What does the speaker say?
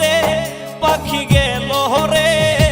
রে পাখি গেল হরে।